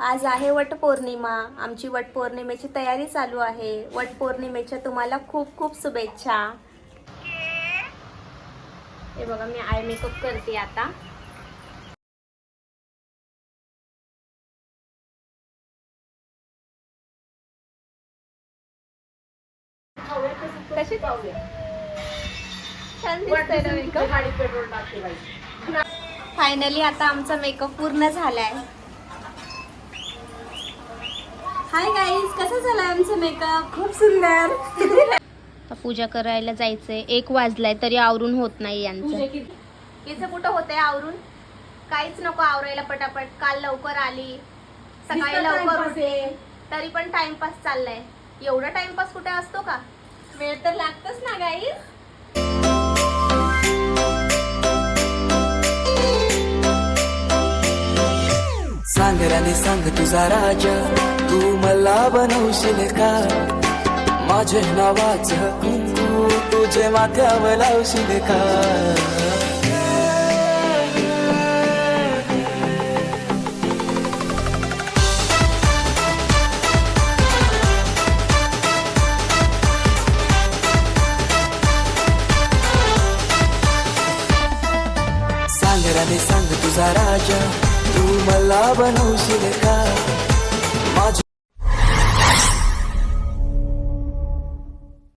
आज आहे वटपौर्णिमा. आमची वटपौर्णिमेची तयारी चालू आहे. वटपौर्णिमेच्या तुम्हाला खूप खूप शुभेच्छा. हे बघा मी आय मेकअप करते आता. कशी? छान दिसतंय ना मेकअप फायनली आता आमचा मेकअप पूर्ण झालाय. हाय गाईज कसा झालाय आमचा मेकअप खूप सुंदर. पूजा करायला जायचंय. एक वाजलाय तरी आवरून होत नाही यांचं. हिचं कुठं होतंय आवरून? काहीच नको आवरायला पटापट. काल लवकर आली. सकाळी लवकर उठले. तरी पण टाइमपास चाललाय. एवढा टाइमपास कुठे असतो का? वेळ तर लागतच ना गाईज सांग सांग तुझा राजा तू मला बनवशील का? माझे नावाच कुंकू तुझे माथ्यावर लावशील का? सांग सांग तुझा राजा तू मला बनवशील का